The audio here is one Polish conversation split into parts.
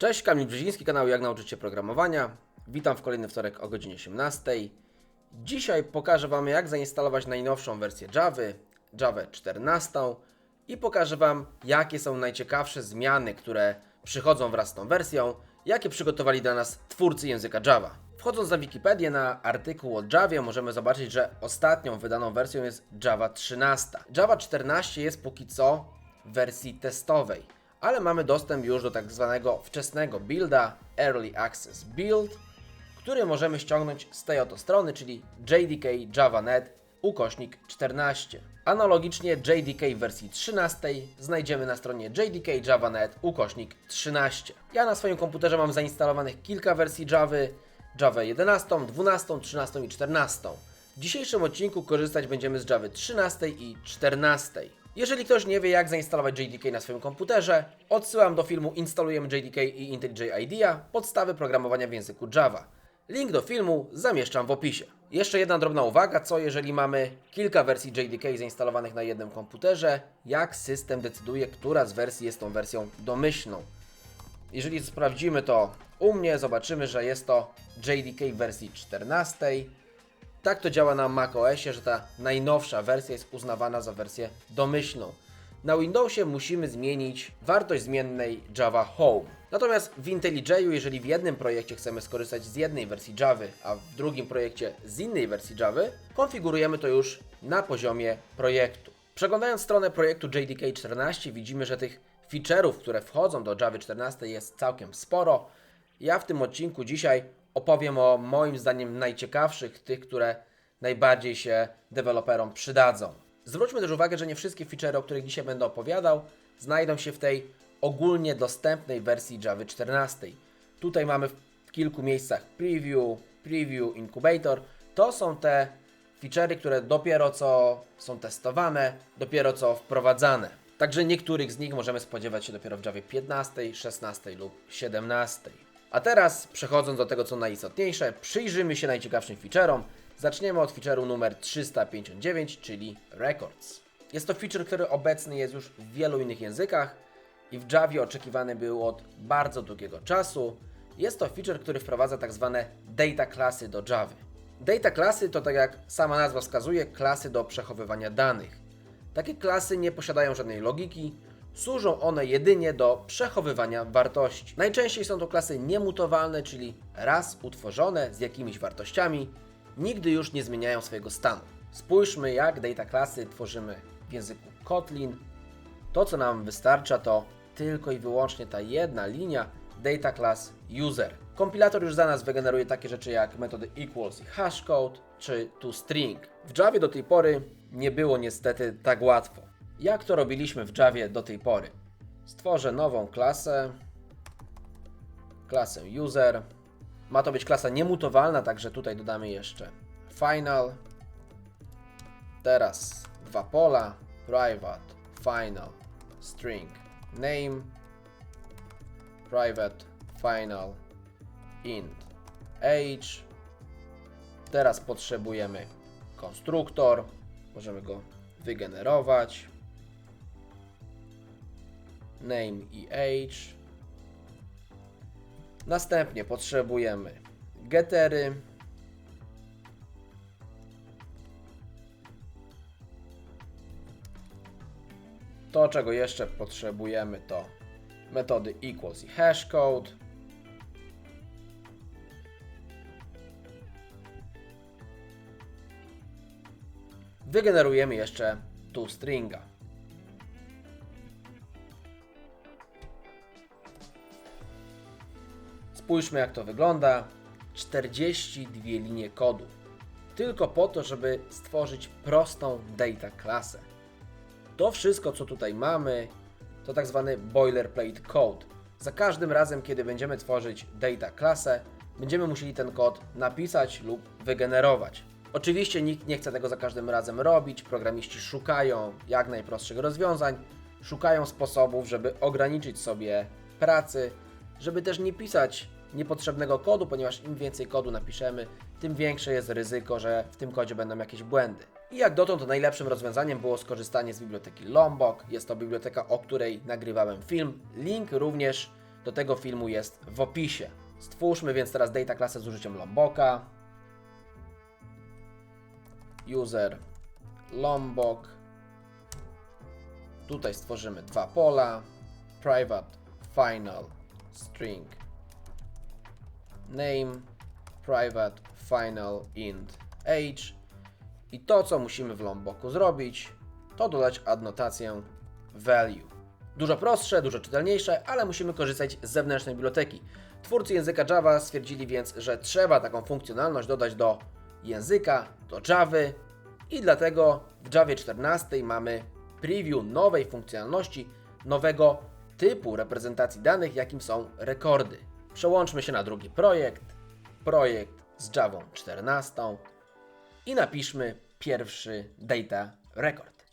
Cześć, Kamil Brzeziński, kanał Jak nauczyć się programowania. Witam w kolejny wtorek o godzinie 18. Dzisiaj pokażę Wam jak zainstalować najnowszą wersję Java, Java 14 i pokażę Wam jakie są najciekawsze zmiany, które przychodzą wraz z tą wersją, jakie przygotowali dla nas twórcy języka Java. Wchodząc na Wikipedię na artykuł o Javie możemy zobaczyć, że ostatnią wydaną wersją jest Java 13. Java 14 jest póki co w wersji testowej ale mamy dostęp już do tak zwanego wczesnego builda, Early Access Build, który możemy ściągnąć z tej oto strony, czyli JDK Java.net ukośnik 14. Analogicznie JDK w wersji 13 znajdziemy na stronie JDK Java.net ukośnik 13. Ja na swoim komputerze mam zainstalowanych kilka wersji Java, Java 11, 12, 13 i 14. W dzisiejszym odcinku korzystać będziemy z Java 13 i 14. Jeżeli ktoś nie wie, jak zainstalować JDK na swoim komputerze, odsyłam do filmu Instalujemy JDK i IntelliJ IDEA podstawy programowania w języku Java. Link do filmu zamieszczam w opisie. Jeszcze jedna drobna uwaga, co jeżeli mamy kilka wersji JDK zainstalowanych na jednym komputerze, jak system decyduje, która z wersji jest tą wersją domyślną. Jeżeli sprawdzimy to u mnie, zobaczymy, że jest to JDK w wersji 14, tak to działa na macOSie, że ta najnowsza wersja jest uznawana za wersję domyślną. Na Windowsie musimy zmienić wartość zmiennej Java Home. Natomiast w IntelliJ'u, jeżeli w jednym projekcie chcemy skorzystać z jednej wersji Java, a w drugim projekcie z innej wersji Java, konfigurujemy to już na poziomie projektu. Przeglądając stronę projektu JDK 14 widzimy, że tych feature'ów, które wchodzą do Java 14 jest całkiem sporo. Ja w tym odcinku dzisiaj opowiem o moim zdaniem najciekawszych, tych, które najbardziej się deweloperom przydadzą. Zwróćmy też uwagę, że nie wszystkie feature, o których dzisiaj będę opowiadał, znajdą się w tej ogólnie dostępnej wersji Java 14. Tutaj mamy w kilku miejscach preview, preview, incubator. To są te feature'y, które dopiero co są testowane, dopiero co wprowadzane. Także niektórych z nich możemy spodziewać się dopiero w Java 15, 16 lub 17. A teraz, przechodząc do tego, co najistotniejsze, przyjrzymy się najciekawszym feature'om. Zaczniemy od feature'u numer 359, czyli Records. Jest to feature, który obecny jest już w wielu innych językach i w Javie oczekiwany był od bardzo długiego czasu. Jest to feature, który wprowadza tak zwane data klasy do Java. Data klasy to, tak jak sama nazwa wskazuje, klasy do przechowywania danych. Takie klasy nie posiadają żadnej logiki, Służą one jedynie do przechowywania wartości. Najczęściej są to klasy niemutowalne, czyli raz utworzone z jakimiś wartościami, nigdy już nie zmieniają swojego stanu. Spójrzmy, jak data klasy tworzymy w języku Kotlin. To, co nam wystarcza, to tylko i wyłącznie ta jedna linia data class user. Kompilator już za nas wygeneruje takie rzeczy jak metody equals i hashcode czy toString. W Javie do tej pory nie było niestety tak łatwo. Jak to robiliśmy w Javie do tej pory? Stworzę nową klasę, klasę user. Ma to być klasa niemutowalna, także tutaj dodamy jeszcze final. Teraz dwa pola, private, final, string, name, private, final, int, age. Teraz potrzebujemy konstruktor, możemy go wygenerować name i age. Następnie potrzebujemy gettery. To, czego jeszcze potrzebujemy, to metody equals i hashcode. Wygenerujemy jeszcze toStringa. Spójrzmy jak to wygląda. 42 linie kodu. Tylko po to, żeby stworzyć prostą data klasę. To wszystko, co tutaj mamy, to tak zwany boilerplate code. Za każdym razem, kiedy będziemy tworzyć data klasę, będziemy musieli ten kod napisać lub wygenerować. Oczywiście nikt nie chce tego za każdym razem robić, programiści szukają jak najprostszych rozwiązań, szukają sposobów, żeby ograniczyć sobie pracy, żeby też nie pisać niepotrzebnego kodu, ponieważ im więcej kodu napiszemy, tym większe jest ryzyko, że w tym kodzie będą jakieś błędy. I jak dotąd najlepszym rozwiązaniem było skorzystanie z biblioteki Lombok. Jest to biblioteka, o której nagrywałem film. Link również do tego filmu jest w opisie. Stwórzmy więc teraz data klasę z użyciem Lomboka. User Lombok. Tutaj stworzymy dwa pola. Private final string name private final int age i to co musimy w Lomboku zrobić to dodać adnotację value. Dużo prostsze, dużo czytelniejsze, ale musimy korzystać z zewnętrznej biblioteki. Twórcy języka Java stwierdzili więc, że trzeba taką funkcjonalność dodać do języka, do Javy i dlatego w Javie 14 mamy preview nowej funkcjonalności, nowego typu reprezentacji danych, jakim są rekordy. Przełączmy się na drugi projekt, projekt z Java 14 i napiszmy pierwszy data record.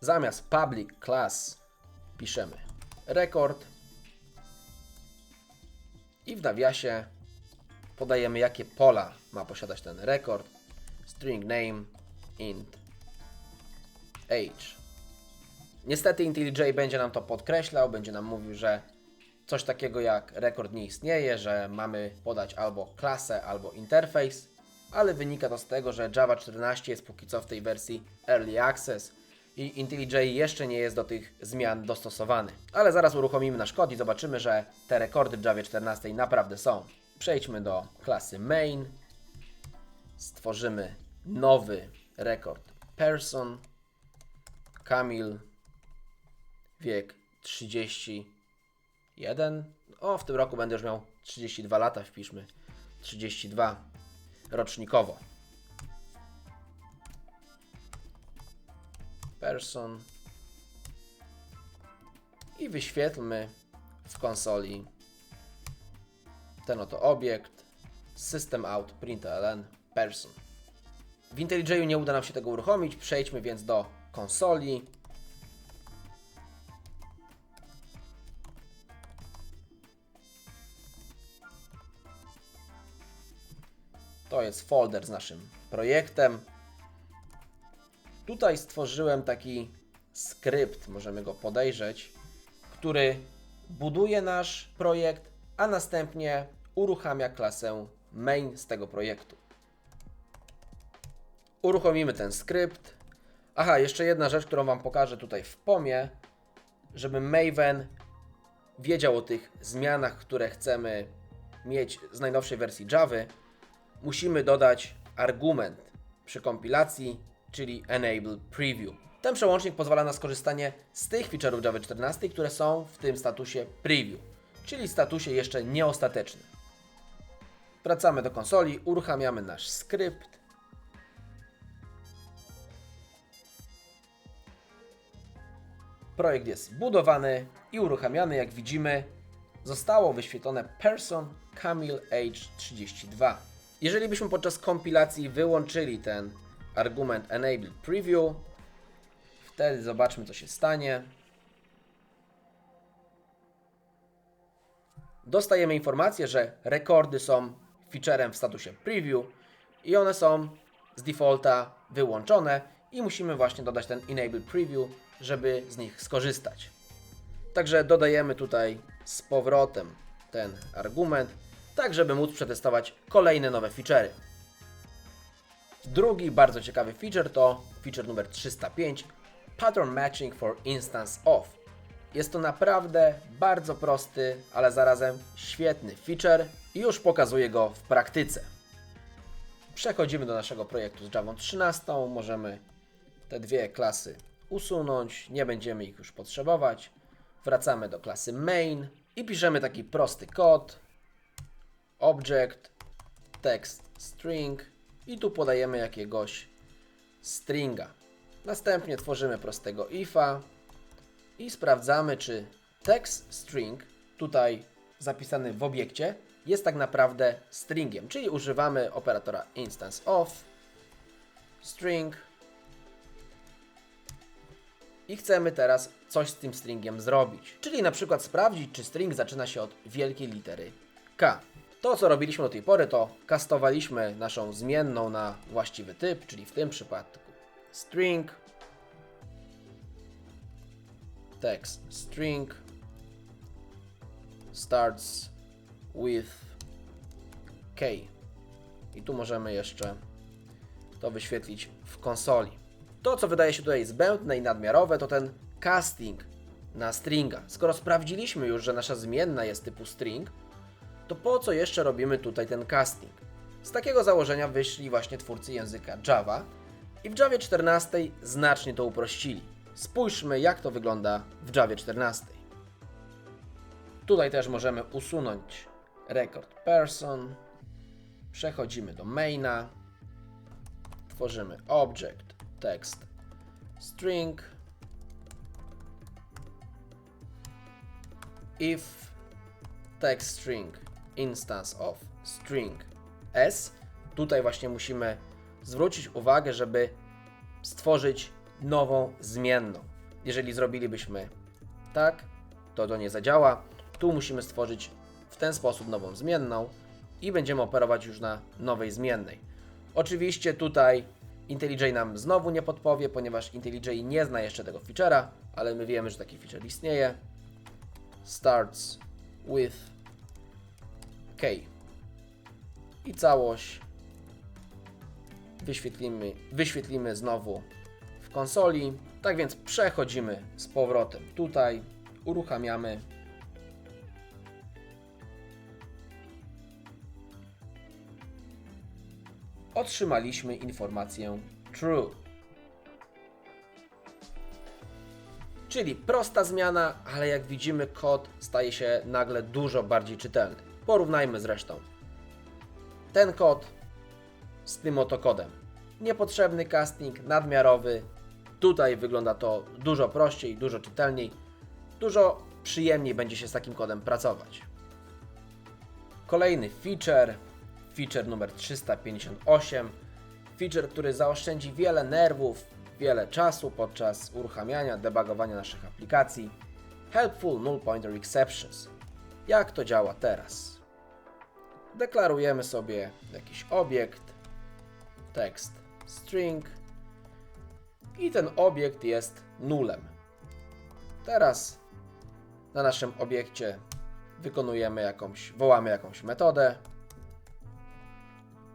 Zamiast public class piszemy rekord i w nawiasie podajemy jakie pola ma posiadać ten rekord. String name int age. Niestety IntelliJ będzie nam to podkreślał, będzie nam mówił, że coś takiego jak rekord nie istnieje, że mamy podać albo klasę, albo interfejs, ale wynika to z tego, że Java 14 jest póki co w tej wersji Early Access i IntelliJ jeszcze nie jest do tych zmian dostosowany. Ale zaraz uruchomimy nasz kod i zobaczymy, że te rekordy w Java 14 naprawdę są. Przejdźmy do klasy main. Stworzymy nowy rekord person. Kamil. Wiek 31. O, w tym roku będę już miał 32 lata, wpiszmy 32 rocznikowo. Person. I wyświetlmy w konsoli ten oto obiekt system out println person. W IntelliJ'u nie uda nam się tego uruchomić, przejdźmy więc do konsoli. To jest folder z naszym projektem. Tutaj stworzyłem taki skrypt, możemy go podejrzeć, który buduje nasz projekt, a następnie uruchamia klasę main z tego projektu. Uruchomimy ten skrypt. Aha, jeszcze jedna rzecz, którą Wam pokażę tutaj w pomie, żeby Maven wiedział o tych zmianach, które chcemy mieć z najnowszej wersji Java, musimy dodać argument przy kompilacji, czyli enable preview. Ten przełącznik pozwala na skorzystanie z tych feature'ów Java 14, które są w tym statusie preview, czyli statusie jeszcze nieostatecznym. Wracamy do konsoli, uruchamiamy nasz skrypt. Projekt jest budowany i uruchamiany. Jak widzimy, zostało wyświetlone Person Camille Age 32. Jeżeli byśmy podczas kompilacji wyłączyli ten argument Enable Preview, wtedy zobaczmy, co się stanie. Dostajemy informację, że rekordy są featurem w statusie Preview i one są z defaulta wyłączone i musimy właśnie dodać ten Enable Preview, żeby z nich skorzystać. Także dodajemy tutaj z powrotem ten argument, tak żeby móc przetestować kolejne nowe feature'y. Drugi bardzo ciekawy feature to feature numer 305 Pattern Matching for Instance Of. Jest to naprawdę bardzo prosty, ale zarazem świetny feature i już pokazuję go w praktyce. Przechodzimy do naszego projektu z Java 13. Możemy te dwie klasy usunąć, nie będziemy ich już potrzebować. Wracamy do klasy main i piszemy taki prosty kod. Object, text string i tu podajemy jakiegoś stringa. Następnie tworzymy prostego ifa i sprawdzamy, czy text string tutaj zapisany w obiekcie jest tak naprawdę stringiem, czyli używamy operatora instance of string i chcemy teraz coś z tym stringiem zrobić. Czyli na przykład sprawdzić, czy string zaczyna się od wielkiej litery K. To, co robiliśmy do tej pory, to kastowaliśmy naszą zmienną na właściwy typ, czyli w tym przypadku string, text string starts with k. I tu możemy jeszcze to wyświetlić w konsoli. To, co wydaje się tutaj zbędne i nadmiarowe, to ten casting na stringa. Skoro sprawdziliśmy już, że nasza zmienna jest typu string, to po co jeszcze robimy tutaj ten casting? Z takiego założenia wyszli właśnie twórcy języka Java i w Javie 14 znacznie to uprościli. Spójrzmy, jak to wygląda w Javie 14. Tutaj też możemy usunąć record person. Przechodzimy do maina. Tworzymy object text string if text string instance of string s. Tutaj właśnie musimy zwrócić uwagę, żeby stworzyć nową zmienną. Jeżeli zrobilibyśmy tak, to to nie zadziała. Tu musimy stworzyć ten sposób nową zmienną i będziemy operować już na nowej zmiennej. Oczywiście tutaj IntelliJ nam znowu nie podpowie, ponieważ IntelliJ nie zna jeszcze tego feature'a, ale my wiemy, że taki feature istnieje. Starts with K. I całość wyświetlimy, wyświetlimy znowu w konsoli. Tak więc przechodzimy z powrotem tutaj, uruchamiamy otrzymaliśmy informację true. Czyli prosta zmiana, ale jak widzimy, kod staje się nagle dużo bardziej czytelny. Porównajmy zresztą ten kod z tym oto kodem. Niepotrzebny casting, nadmiarowy. Tutaj wygląda to dużo prościej, dużo czytelniej, dużo przyjemniej będzie się z takim kodem pracować. Kolejny feature, feature numer 358, feature, który zaoszczędzi wiele nerwów, wiele czasu podczas uruchamiania, debugowania naszych aplikacji. Helpful Null Pointer Exceptions. Jak to działa teraz? Deklarujemy sobie jakiś obiekt, tekst string i ten obiekt jest nulem. Teraz na naszym obiekcie wykonujemy jakąś, wołamy jakąś metodę,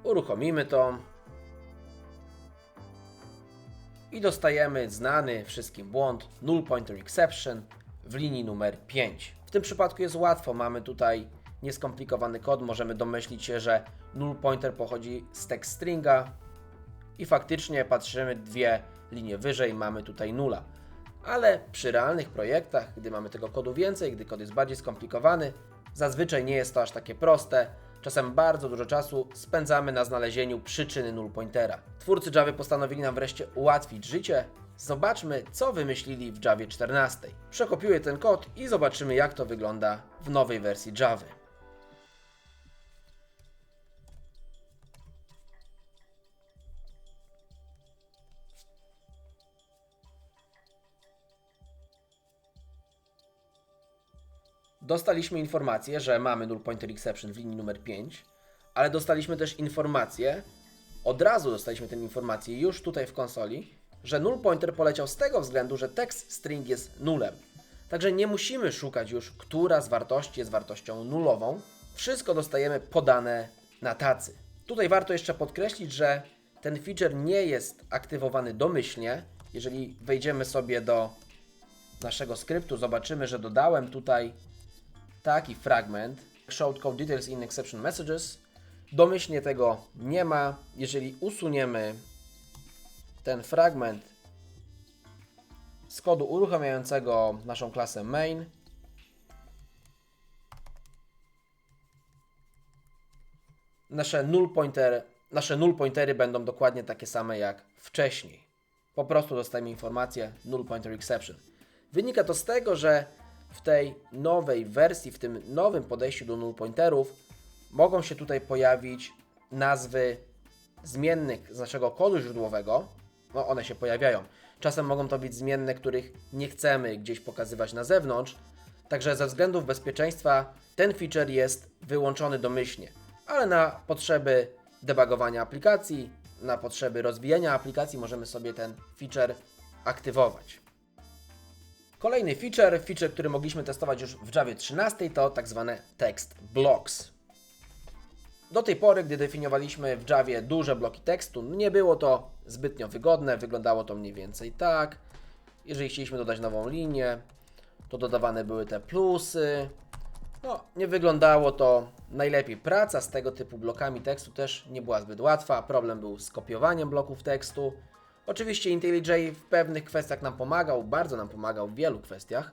uruchomimy to i dostajemy znany wszystkim błąd null pointer exception w linii numer 5. W tym przypadku jest łatwo, mamy tutaj nieskomplikowany kod, możemy domyślić się, że null pointer pochodzi z text stringa i faktycznie patrzymy dwie linie wyżej, mamy tutaj nula. Ale przy realnych projektach, gdy mamy tego kodu więcej, gdy kod jest bardziej skomplikowany, zazwyczaj nie jest to aż takie proste. Czasem bardzo dużo czasu spędzamy na znalezieniu przyczyny null pointera. Twórcy Java postanowili nam wreszcie ułatwić życie. Zobaczmy, co wymyślili w Javie 14. Przekopiuję ten kod i zobaczymy, jak to wygląda w nowej wersji Java. Dostaliśmy informację, że mamy null pointer exception w linii numer 5, ale dostaliśmy też informację, od razu dostaliśmy tę informację już tutaj w konsoli, że null pointer poleciał z tego względu, że text string jest nulem. Także nie musimy szukać już, która z wartości jest wartością nulową. Wszystko dostajemy podane na tacy. Tutaj warto jeszcze podkreślić, że ten feature nie jest aktywowany domyślnie. Jeżeli wejdziemy sobie do naszego skryptu, zobaczymy, że dodałem tutaj taki fragment showed code details in exception messages. Domyślnie tego nie ma. Jeżeli usuniemy ten fragment z kodu uruchamiającego naszą klasę main, nasze null, pointer, nasze null pointery będą dokładnie takie same jak wcześniej. Po prostu dostajemy informację null pointer exception. Wynika to z tego, że w tej nowej wersji, w tym nowym podejściu do null pointerów mogą się tutaj pojawić nazwy zmiennych z naszego kodu źródłowego. No one się pojawiają. Czasem mogą to być zmienne, których nie chcemy gdzieś pokazywać na zewnątrz. Także ze względów bezpieczeństwa ten feature jest wyłączony domyślnie, ale na potrzeby debugowania aplikacji, na potrzeby rozwijania aplikacji możemy sobie ten feature aktywować. Kolejny feature, feature, który mogliśmy testować już w Java 13, to tak zwane text blocks. Do tej pory, gdy definiowaliśmy w Javie duże bloki tekstu, nie było to zbytnio wygodne, wyglądało to mniej więcej tak. Jeżeli chcieliśmy dodać nową linię, to dodawane były te plusy. No, nie wyglądało to najlepiej. Praca z tego typu blokami tekstu też nie była zbyt łatwa. Problem był z kopiowaniem bloków tekstu. Oczywiście IntelliJ w pewnych kwestiach nam pomagał, bardzo nam pomagał w wielu kwestiach,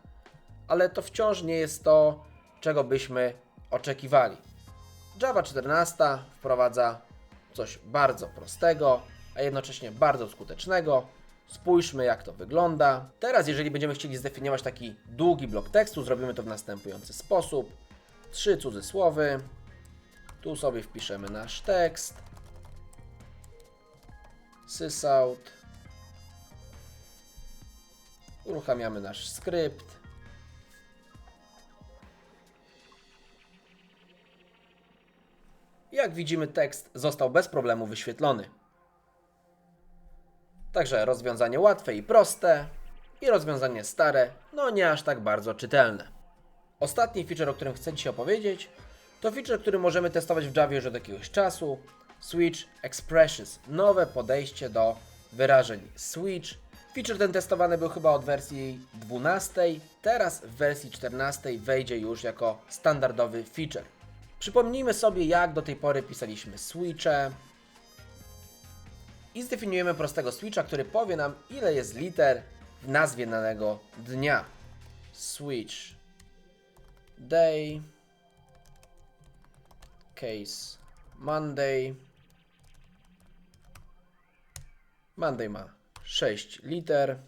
ale to wciąż nie jest to, czego byśmy oczekiwali. Java 14 wprowadza coś bardzo prostego, a jednocześnie bardzo skutecznego. Spójrzmy, jak to wygląda. Teraz, jeżeli będziemy chcieli zdefiniować taki długi blok tekstu, zrobimy to w następujący sposób. Trzy cudzysłowy. Tu sobie wpiszemy nasz tekst. Sysout. Uruchamiamy nasz skrypt. Jak widzimy, tekst został bez problemu wyświetlony. Także rozwiązanie łatwe i proste i rozwiązanie stare, no nie aż tak bardzo czytelne. Ostatni feature, o którym chcę Ci opowiedzieć, to feature, który możemy testować w Java już od jakiegoś czasu. Switch Expressions, nowe podejście do wyrażeń Switch. Feature ten testowany był chyba od wersji 12, teraz w wersji 14 wejdzie już jako standardowy feature. Przypomnijmy sobie, jak do tej pory pisaliśmy switche, i zdefiniujemy prostego switcha, który powie nam, ile jest liter w nazwie danego dnia. Switch day case Monday. Monday ma 6 liter.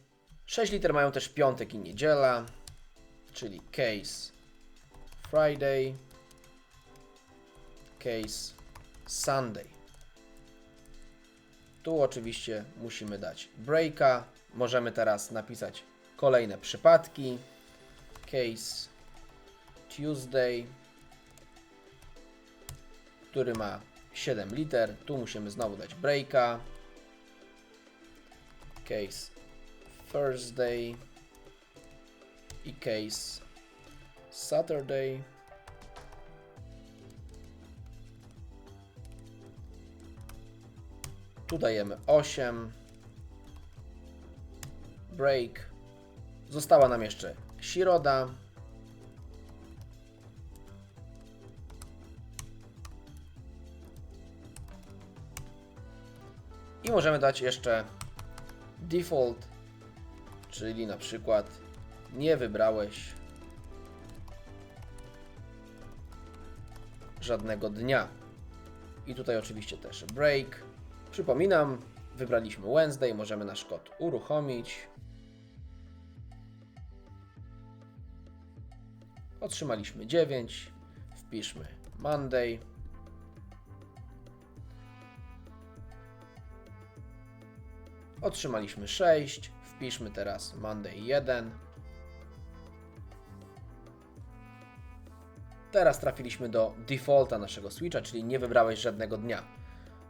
6 liter mają też piątek i niedziela, czyli case Friday, case Sunday. Tu oczywiście musimy dać breaka. Możemy teraz napisać kolejne przypadki. Case Tuesday, który ma 7 liter. Tu musimy znowu dać breaka. Case Thursday i case Saturday. Tu dajemy 8. Break. Została nam jeszcze Shiroda. I możemy dać jeszcze default, czyli na przykład nie wybrałeś żadnego dnia. I tutaj oczywiście też break. Przypominam, wybraliśmy Wednesday, możemy nasz kod uruchomić. Otrzymaliśmy 9. Wpiszmy Monday. Otrzymaliśmy 6. Wpiszmy teraz Monday 1. Teraz trafiliśmy do defaulta naszego switcha, czyli nie wybrałeś żadnego dnia.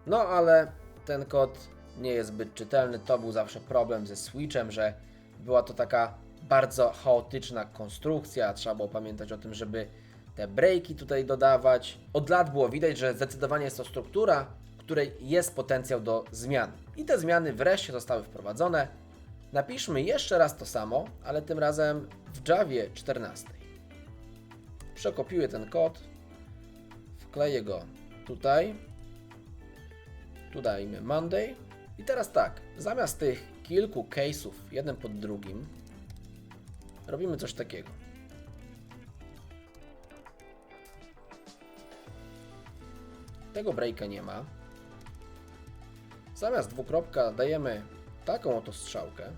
No ale ten kod nie jest zbyt czytelny. To był zawsze problem ze switchem, że była to taka bardzo chaotyczna konstrukcja. Trzeba było pamiętać o tym, żeby te breaki tutaj dodawać. Od lat było widać, że zdecydowanie jest to struktura, której jest potencjał do zmian. I te zmiany wreszcie zostały wprowadzone. Napiszmy jeszcze raz to samo, ale tym razem w Javie 14. Przekopiuję ten kod, wkleję go tutaj tu dajmy Monday. I teraz tak, zamiast tych kilku case'ów, jeden pod drugim, robimy coś takiego. Tego breaka nie ma. Zamiast dwukropka dajemy taką oto strzałkę.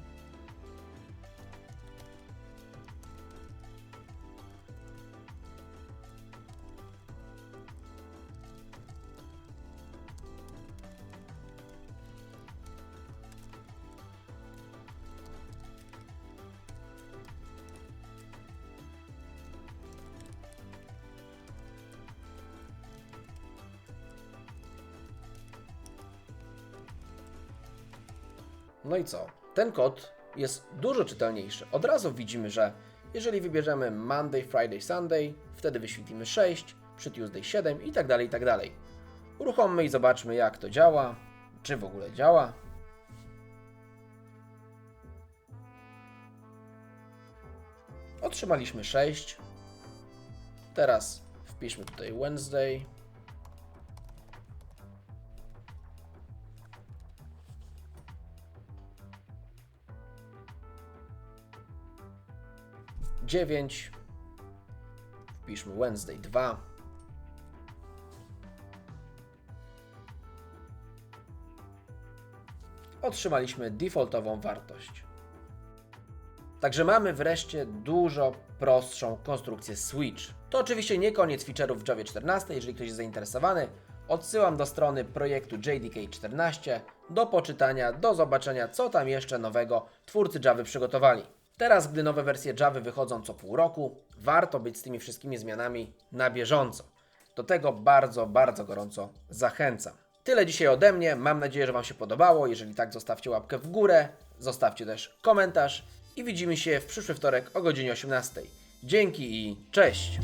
No i co? Ten kod jest dużo czytelniejszy. Od razu widzimy, że jeżeli wybierzemy Monday, Friday, Sunday, wtedy wyświetlimy 6, przy Tuesday 7 i tak dalej, i tak dalej. Uruchommy i zobaczmy jak to działa, czy w ogóle działa. Otrzymaliśmy 6. Teraz wpiszmy tutaj Wednesday. Dziewięć. Wpiszmy Wednesday 2. Otrzymaliśmy defaultową wartość. Także mamy wreszcie dużo prostszą konstrukcję switch. To oczywiście nie koniec feature'ów w Java 14, jeżeli ktoś jest zainteresowany. Odsyłam do strony projektu JDK14 do poczytania, do zobaczenia co tam jeszcze nowego twórcy Java przygotowali. Teraz, gdy nowe wersje Java wychodzą co pół roku, warto być z tymi wszystkimi zmianami na bieżąco. Do tego bardzo, bardzo gorąco zachęcam. Tyle dzisiaj ode mnie. Mam nadzieję, że Wam się podobało. Jeżeli tak, zostawcie łapkę w górę, zostawcie też komentarz i widzimy się w przyszły wtorek o godzinie 18. Dzięki i cześć!